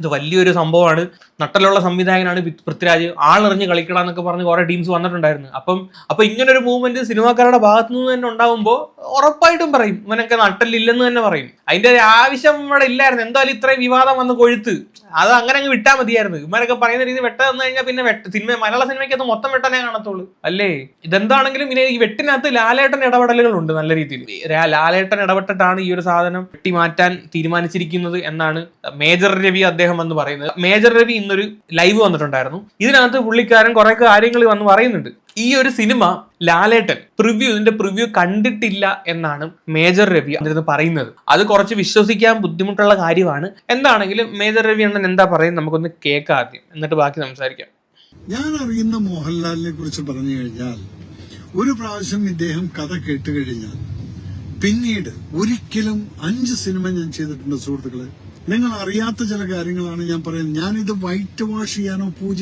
ഇത് വലിയൊരു സംഭവമാണ്. നട്ടലുള്ള സംവിധായകനാണ് പൃഥ്വിരാജ്. ആളെറിഞ്ഞ് കളിക്കണം എന്നൊക്കെ പറഞ്ഞ് കുറെ ടീംസ് വന്നിട്ടുണ്ടായിരുന്നു. അപ്പം അപ്പൊ ഇങ്ങനൊരു മൂവ്മെന്റ് സിനിമാക്കാരുടെ ഭാഗത്തു നിന്ന് തന്നെ ഉണ്ടാവുമ്പോൾ ഉറപ്പായിട്ടും പറയും. ഇവനൊക്കെ നട്ടലില്ലെന്ന് തന്നെ പറയും. അതിന്റെ ഒരു ആവശ്യം ഇവിടെ ഇല്ലായിരുന്നു. എന്തായാലും ഇത്രയും വിവാദം വന്ന് കൊഴുത്ത്. അത് അങ്ങനെ അങ്ങ് വിട്ടാൽ മതിയായിരുന്നു. ഇവരൊക്കെ പറയുന്ന രീതി വെട്ട തന്നു കഴിഞ്ഞാൽ പിന്നെ വെട്ട സിനിമ മലയാള സിനിമയ്ക്ക് അത് മൊത്തം വെട്ടനെ കാണത്തുള്ളൂ. അല്ലേ? ഇതെന്താണെങ്കിലും ഇനി ഈ വെട്ടിനകത്ത് ലാലേട്ടൻ ഇടപെടലുകളുണ്ട് നല്ല രീതിയിൽ. ലാലേട്ടൻ ഇടപെട്ടിട്ടാണ് ഈ ഒരു സാധനം വെട്ടി മാറ്റാൻ തീരുമാനിച്ചിരിക്കുന്നത് എന്നാണ് മേജർ രവി അദ്ദേഹം വന്ന് പറയുന്നത് മേജർ രവി ഇന്നൊരു ലൈവ് വന്നിട്ടുണ്ടായിരുന്നു. ഇതിനകത്ത് പുള്ളിക്കാരൻ കുറെ കാര്യങ്ങൾ വന്ന് പറയുന്നുണ്ട്. ഈ ഒരു സിനിമ ലാലേട്ടൻ പ്രിവ്യൂ ഇതിന്റെ പ്രിവ്യൂ കണ്ടിട്ടില്ല എന്നാണ് മേജർ രവി അതിനകത്ത് പറയുന്നത്. അത് കുറച്ച് വിശ്വസിക്കാൻ ബുദ്ധിമുട്ടുള്ള കാര്യമാണ്. എന്താണെങ്കിലും മേജർ രവി അണ്ണൻ എന്താ പറയുന്നത് നമുക്കൊന്ന് കേൾക്കാം ആദ്യം. എന്നിട്ട് ബാക്കി സംസാരിക്കാം. ഞാൻ അറിയുന്ന മോഹൻലാലിനെ കുറിച്ച് പറഞ്ഞു കഴിഞ്ഞാൽ ഒരു പ്രാവശ്യം ഇദ്ദേഹം കഥ കേട്ട് കഴിഞ്ഞാൽ പിന്നീട് ഒരിക്കലും അഞ്ച് സിനിമ ഞാൻ ചെയ്തിട്ടുണ്ട് സുഹൃത്തുക്കളെ. നിങ്ങൾ അറിയാത്ത ചില കാര്യങ്ങളാണ് ഞാൻ പറയുന്നത്. ഞാനിത് വൈറ്റ് വാഷ് ചെയ്യാനോ പൂജ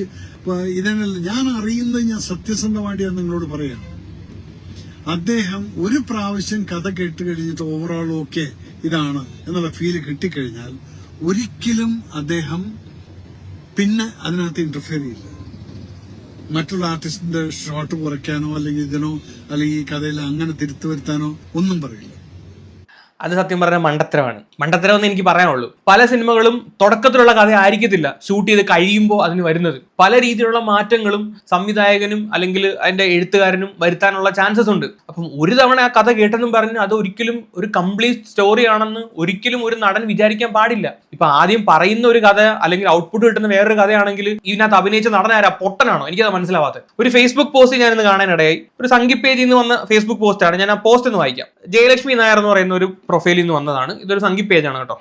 ഇതിനല്ല ഞാൻ അറിയുന്നത് ഞാൻ സത്യസന്ധമായിട്ട് നിങ്ങളോട് പറയാം. അദ്ദേഹം ഒരു പ്രാവശ്യം കഥ കേട്ട് കഴിഞ്ഞിട്ട് ഓവറോൾ ഓക്കെ ഇതാണ് എന്നുള്ള ഫീൽ കിട്ടിക്കഴിഞ്ഞാൽ ഒരിക്കലും അദ്ദേഹം പിന്നെ അതിനകത്ത് ഇന്റർഫിയർ ചെയ്യില്ല. മറ്റുള്ള ആർട്ടിസ്റ്റിന്റെ ഷോട്ട് കുറയ്ക്കാനോ അല്ലെങ്കിൽ ഇതിനോ അല്ലെങ്കിൽ ഈ കഥയിൽ അങ്ങനെ തിരുത്തു വരുത്താനോ ഒന്നും പറയില്ല. അത് സത്യം പറഞ്ഞ മണ്ടത്തരമാണ്. മണ്ടത്തരം എന്ന് എനിക്ക് പറയാനുള്ളൂ. പല സിനിമകളും തുടക്കത്തിലുള്ള കഥ ആയിരിക്കത്തില്ല. ഷൂട്ട് ചെയ്ത് കഴിയുമ്പോൾ അതിന് വരുന്നത്. പല രീതിയിലുള്ള മാറ്റങ്ങളും സംവിധായകനും അല്ലെങ്കിൽ അതിന്റെ എഴുത്തുകാരനും വരുത്താനുള്ള ചാൻസസ് ഉണ്ട്. അപ്പം ഒരു തവണ ആ കഥ കേട്ടെന്നും പറഞ്ഞ് അത് ഒരിക്കലും ഒരു കംപ്ലീറ്റ് സ്റ്റോറി ആണെന്ന് ഒരിക്കലും ഒരു നടൻ വിചാരിക്കാൻ പാടില്ല. ഇപ്പൊ ആദ്യം പറയുന്ന ഒരു കഥ അല്ലെങ്കിൽ ഔട്ട്പുട്ട് കിട്ടുന്ന വേറൊരു കഥയാണെങ്കിൽ ഇതിനകത്ത് അഭിനയിച്ച നടൻ ആരാ? പൊട്ടനാണോ? എനിക്കത് മനസ്സിലാവാത്തത്. ഒരു ഫേസ്ബുക്ക് പോസ്റ്റ് ഞാനിന്ന് കാണാനിടയായി. ഒരു സംഗീത് പേജിൽ നിന്ന് വന്ന ഫേസ്ബുക്ക് പോസ്റ്റാണ് ഞാൻ ആ പോസ്റ്റ് ഒന്ന് വായിക്കാം. ജയലക്ഷ്മി നായർ എന്ന് പറയുന്ന ഒരു പ്രൊഫൈലിൽ നിന്ന് വന്നതാണ്. ഇതൊരു സംഗീത് പേജാണ് കേട്ടോ.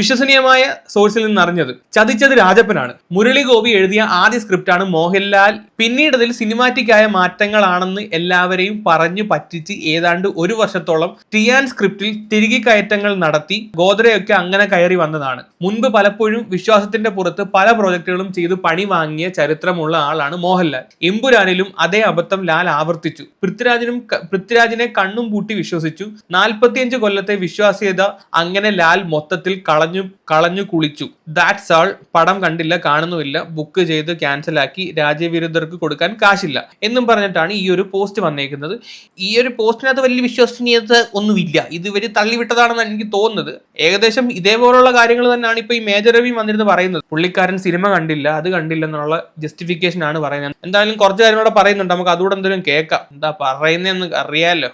വിശ്വസനീയമായ സോഴ്സിൽ നിന്ന് അറിഞ്ഞത് ചതിച്ചത് രാജപ്പനാണ്. മുരളി ഗോപി എഴുതിയ ആദ്യ സ്ക്രിപ്റ്റാണ് മോഹൻലാൽ. പിന്നീട് അതിൽ സിനിമാറ്റിക് ആയ മാറ്റങ്ങളാണെന്ന് എല്ലാവരെയും പറഞ്ഞു പറ്റിച്ച് ഏതാണ്ട് ഒരു വർഷത്തോളം ടിയാൻ സ്ക്രിപ്റ്റിൽ തിരികെ കയറ്റങ്ങൾ നടത്തി ഗോദ്രയൊക്കെ അങ്ങനെ കയറി വന്നതാണ്. മുൻപ് പലപ്പോഴും വിശ്വാസത്തിന്റെ പുറത്ത് പല പ്രോജക്റ്റുകളും ചെയ്ത് പണി വാങ്ങിയ ചരിത്രമുള്ള ആളാണ് മോഹൻലാൽ. എമ്പുരാനിലും അതേ അബദ്ധം ലാൽ ആവർത്തിച്ചു. പൃഥ്വിരാജിനും പൃഥ്വിരാജിനെ കണ്ണും പൂട്ടി വിശ്വസിച്ചു. നാൽപ്പത്തിയഞ്ച് കൊല്ലത്തെ വിശ്വാസ്യത അങ്ങനെ ലാൽ മൊത്തത്തിൽ കളഞ്ഞു. കളഞ്ഞു കളഞ്ഞു കുളിച്ചു. ദാറ്റ്സ് ആൾ പടം കണ്ടില്ല കാണുന്നുമില്ല. ബുക്ക് ചെയ്ത് ക്യാൻസലാക്കി രാജ്യവിരുദ്ധർക്ക് കൊടുക്കാൻ കാശില്ല. എന്നും പറഞ്ഞിട്ടാണ് ഈ ഒരു പോസ്റ്റ് വന്നേക്കുന്നത്. ഈ ഒരു പോസ്റ്റിനകത്ത് വലിയ വിശ്വസനീയത ഒന്നുമില്ല. ഇത് ഇവർ തള്ളിവിട്ടതാണെന്ന് എനിക്ക് തോന്നുന്നത്. ഏകദേശം ഇതേപോലുള്ള കാര്യങ്ങൾ തന്നെയാണ് ഇപ്പൊ ഈ മേജർ രവി വന്നിരുന്ന് പറയുന്നത്. പുള്ളിക്കാരൻ സിനിമ കണ്ടില്ല അത് കണ്ടില്ല എന്നുള്ള ജസ്റ്റിഫിക്കേഷൻ ആണ് പറയുന്നത്. എന്തായാലും കുറച്ച് കാര്യങ്ങളൂടെ പറയുന്നുണ്ട്. നമുക്ക് അതുകൂടെ എന്തെങ്കിലും കേൾക്കാം. എന്താ പറയുന്നതെന്ന് അറിയാലോ.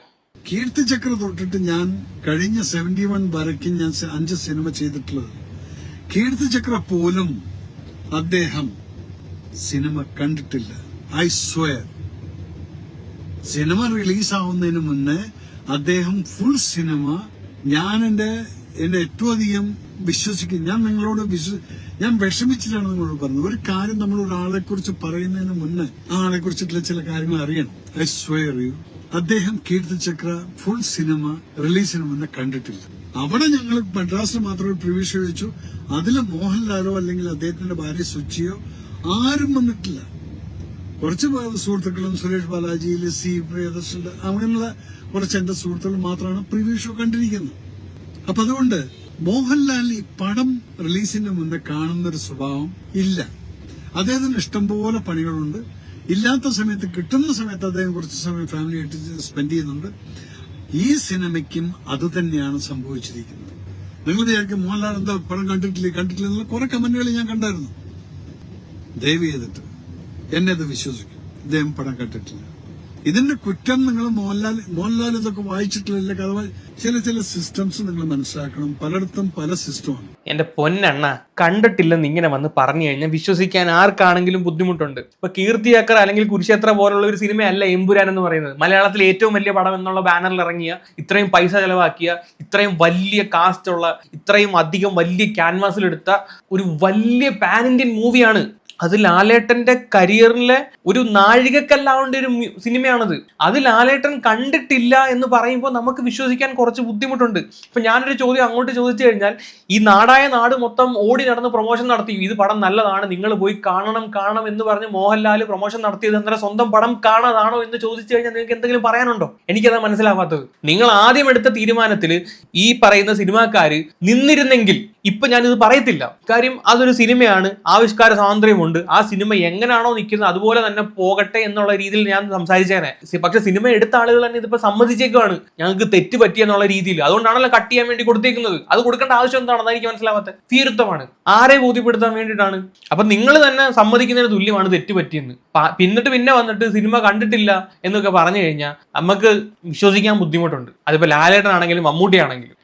കീർത്തി ചക്ര തൊട്ടിട്ട് ഞാൻ കഴിഞ്ഞ സെവന്റി വൺ വരയ്ക്കും ഞാൻ അഞ്ച് സിനിമ ചെയ്തിട്ടുള്ളത്. കീർത്തി ചക്ര പോലും അദ്ദേഹം സിനിമ കണ്ടിട്ടില്ല. ഐ സ്വയർ സിനിമ റിലീസാവുന്നതിന് മുന്നേ അദ്ദേഹം ഫുൾ സിനിമ ഞാൻ എന്റെ എന്റെ ഏറ്റവും അധികം വിശ്വസിക്കും. ഞാൻ നിങ്ങളോട് വിശ്വ ഞാൻ വിഷമിച്ചിട്ടാണ് നിങ്ങളോട് പറഞ്ഞത്. ഒരു കാര്യം നമ്മൾ ഒരാളെ കുറിച്ച് പറയുന്നതിന് മുന്നേ ആ ആളെ കുറിച്ചിട്ടുള്ള ചില കാര്യങ്ങൾ അറിയണം. ഐ സ്വയർ യു അദ്ദേഹം Keerthi Chakra full cinema release മുന്നേ കണ്ടിട്ടില്ല. അവിടെ ഞങ്ങൾ മദ്രാസിൽ മാത്രമേ പ്രിവ്യൂ ഷോ വെച്ചു. അതിൽ മോഹൻലാലോ അല്ലെങ്കിൽ അദ്ദേഹത്തിന്റെ ഭാര്യ സുച്ചിയോ ആരും വന്നിട്ടില്ല. കുറച്ച് സുഹൃത്തുക്കളും സുരേഷ് ബാലാജി ലസി പ്രിയദർശൻ അങ്ങനെയുള്ള കുറച്ച് എന്റെ സുഹൃത്തുക്കൾ മാത്രമാണ് പ്രിവ്യൂ ഷോ കണ്ടിരിക്കുന്നത്. അപ്പൊ അതുകൊണ്ട് മോഹൻലാൽ ഈ പടം റിലീസിന് മുന്നേ കാണുന്ന ഒരു സ്വഭാവം ഇല്ല. അദ്ദേഹത്തിന് ഇഷ്ടംപോലെ പണികളുണ്ട്. ഇല്ലാത്ത സമയത്ത് കിട്ടുന്ന സമയത്ത് അദ്ദേഹം കുറച്ച് സമയം ഫാമിലി ആയിട്ട് സ്പെൻഡ് ചെയ്യുന്നുണ്ട്. ഈ സിനിമയ്ക്കും അത് തന്നെയാണ് സംഭവിച്ചിരിക്കുന്നത്. നിങ്ങൾ വിചാരിക്കും മോഹൻലാൽ എന്താ പടം കണ്ടിട്ടില്ലേ കണ്ടിട്ടില്ല കുറെ കമന്റുകൾ ഞാൻ കണ്ടായിരുന്നു. ദയവ് ചെയ്തിട്ട് എന്നെ അത് വിശ്വസിക്കും. ഇദ്ദേഹം പടം കണ്ടിട്ടില്ല. ഇതിന്റെ കുറ്റം നിങ്ങൾ മോഹൻലാൽ മോഹൻലാൽ ഇതൊക്കെ വായിച്ചിട്ടില്ല കഥ ചില ചില സിസ്റ്റംസ് നിങ്ങൾ മനസ്സിലാക്കണം. പലയിടത്തും പല സിസ്റ്റമാണ് എന്റെ പൊന്നെണ്ണ കണ്ടിട്ടില്ലെന്ന് ഇങ്ങനെ വന്ന് പറഞ്ഞു കഴിഞ്ഞാൽ വിശ്വസിക്കാൻ ആർക്കാണെങ്കിലും ബുദ്ധിമുട്ടുണ്ട്. ഇപ്പൊ കീർത്തിയാക്കർ അല്ലെങ്കിൽ കുരുക്ഷേത്ര പോലുള്ള ഒരു സിനിമയല്ല എമ്പുരാൻ എന്ന് പറയുന്നത്. മലയാളത്തിലെ ഏറ്റവും വലിയ പടം എന്നുള്ള ബാനറിൽ ഇറങ്ങിയ ഇത്രയും പൈസ ചെലവാക്കിയ ഇത്രയും വലിയ കാസ്റ്റ് ഉള്ള ഇത്രയും അധികം വലിയ ക്യാൻവാസിൽ എടുത്ത ഒരു വലിയ പാൻ ഇന്ത്യൻ മൂവിയാണ് അത് ലാലേട്ടന്റെ കരിയറിലെ ഒരു നാഴികക്കല്ലാവേണ്ട ഒരു മ്യു- സിനിമയാണത്. അത് ലാലേട്ടൻ കണ്ടിട്ടില്ല എന്ന് പറയുമ്പോൾ നമുക്ക് വിശ്വസിക്കാൻ കുറച്ച് ബുദ്ധിമുട്ടുണ്ട്. ഇപ്പൊ ഞാനൊരു ചോദ്യം അങ്ങോട്ട് ചോദിച്ചു കഴിഞ്ഞാൽ ഈ നാടായ നാട് മൊത്തം ഓടി നടന്ന് പ്രൊമോഷൻ നടത്തി. ഇത് പടം നല്ലതാണ് നിങ്ങൾ പോയി കാണണം കാണണം എന്ന് പറഞ്ഞ് മോഹൻലാൽ പ്രൊമോഷൻ നടത്തിയത് എന്നാൽ സ്വന്തം പടം കാണാതാണോ എന്ന് ചോദിച്ചു കഴിഞ്ഞാൽ നിങ്ങൾക്ക് എന്തെങ്കിലും പറയാനുണ്ടോ? എനിക്കത് മനസ്സിലാവാത്തത്. നിങ്ങൾ ആദ്യം എടുത്ത തീരുമാനത്തിൽ ഈ പറയുന്ന സിനിമാക്കാര് നിന്നിരുന്നെങ്കിൽ ഇപ്പൊ ഞാനിത് പറയത്തില്ല. കാര്യം അതൊരു സിനിമയാണ് ആവിഷ്കാര സ്വാതന്ത്ര്യമുണ്ട്. ആ സിനിമ എങ്ങനെയാണോ നിൽക്കുന്നത് അതുപോലെ തന്നെ പോകട്ടെ എന്നുള്ള രീതിയിൽ ഞാൻ സംസാരിച്ചേനെ. പക്ഷെ സിനിമ എടുത്ത ആളുകൾ തന്നെ ഇതിപ്പോ സമ്മതിച്ചേക്കുവാണ്. ഞങ്ങൾക്ക് തെറ്റ് പറ്റി എന്നുള്ള രീതിയിൽ. അതുകൊണ്ടാണല്ലോ കട്ട് ചെയ്യാൻ വേണ്ടി കൊടുത്തേക്കുന്നത്. അത് കൊടുക്കേണ്ട ആവശ്യം എന്താണെന്ന് എനിക്ക് മനസ്സിലാവാത്ത തീരുത്തമാണ്. ആരെ ബോധ്യപ്പെടുത്താൻ വേണ്ടിയിട്ടാണ്? അപ്പൊ നിങ്ങൾ തന്നെ സമ്മതിക്കുന്നതിന് തുല്യമാണ് തെറ്റ് പറ്റിയെന്ന്. പിന്നിട്ട് പിന്നെ വന്നിട്ട് സിനിമ കണ്ടിട്ടില്ല എന്നൊക്കെ പറഞ്ഞു കഴിഞ്ഞാൽ നമുക്ക് വിശ്വസിക്കാൻ ബുദ്ധിമുട്ടുണ്ട്. അതിപ്പോ ലാലേട്ടനാണെങ്കിലും മമ്മൂട്ടിയാണെങ്കിലും.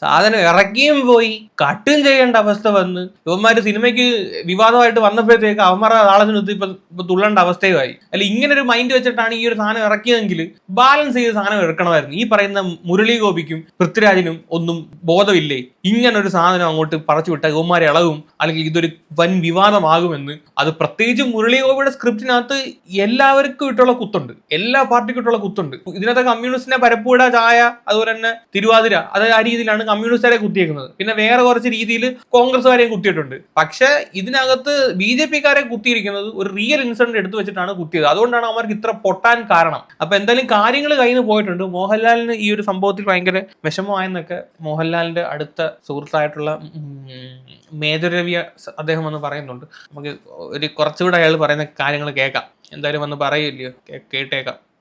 സാധനം ഇറക്കിയും പോയി. കട്ടും ചെയ്യേണ്ട അവസ്ഥ വന്ന്. ഇവന്മാര് സിനിമയ്ക്ക് വിവാദമായിട്ട് വന്നപ്പോഴത്തേക്ക് അവന്മാരുടെ താളത്തിനൊത്ത് ഇപ്പൊ ഇപ്പൊ തുള്ളേണ്ട അവസ്ഥയുമായി. അല്ല ഇങ്ങനെ ഒരു മൈൻഡ് വെച്ചിട്ടാണ് ഈ ഒരു സാധനം ഇറക്കിയതെങ്കിൽ ബാലൻസ് ചെയ്ത് സാധനം ഇറക്കണമായിരുന്നു ഈ പറയുന്ന മുരളി ഗോപിക്കും പൃഥ്വിരാജിനും ഒന്നും ബോധമില്ലേ? ഇങ്ങനെ ഒരു സാധനം അങ്ങോട്ട് പറച്ചു വിട്ട ഇവന്മാരെ ഇളകും അല്ലെങ്കിൽ ഇതൊരു വൻ വിവാദമാകുമെന്ന്. അത് പ്രത്യേകിച്ച് മുരളി ഗോപിയുടെ സ്ക്രിപ്റ്റിനകത്ത് എല്ലാവർക്കും ഇട്ടുള്ള കുത്തുണ്ട്. എല്ലാ പാർട്ടിക്കും ഇട്ടുള്ള കുത്തുണ്ട്. ഇതിനകത്ത് കമ്മ്യൂണിസ്റ്റിനെ പരപ്പുവിട ചായ അതുപോലെ തന്നെ തിരുവാതിര അത് ആ രീതിയിലാണ് കമ്മ്യൂണിസ്റ്റുകാരെ കുത്തിയേക്കുന്നത്. പിന്നെ വേറെ കുറച്ച് രീതിയിൽ കോൺഗ്രസ്സുകാരെയും കുത്തിയിട്ടുണ്ട്. പക്ഷെ ഇതിനകത്ത് ബി ജെ പിക്കാരെ കുത്തിയിരിക്കുന്നത് ഒരു റിയൽ ഇൻസിഡന്റ് എടുത്തു വെച്ചിട്ടാണ് കുത്തിയത്. അതുകൊണ്ടാണ് അവർക്ക് ഇത്ര പൊട്ടാൻ കാരണം. അപ്പൊ എന്തായാലും കാര്യങ്ങൾ കയ്യിൽ നിന്ന് പോയിട്ടുണ്ട്. മോഹൻലാലിന് ഈ ഒരു സംഭവത്തിൽ ഭയങ്കര വിഷമമായെന്നൊക്കെ മോഹൻലാലിന്റെ അടുത്ത സുഹൃത്തായിട്ടുള്ള മേജർ രവി അദ്ദേഹം വന്ന് പറയുന്നുണ്ട്. നമുക്ക് ഒരു കുറച്ചുകൂടെ അയാൾ പറയുന്ന കാര്യങ്ങൾ കേൾക്കാം. എന്തായാലും വന്ന് പറയില്ലയോ? കേട്ടേക്കാം.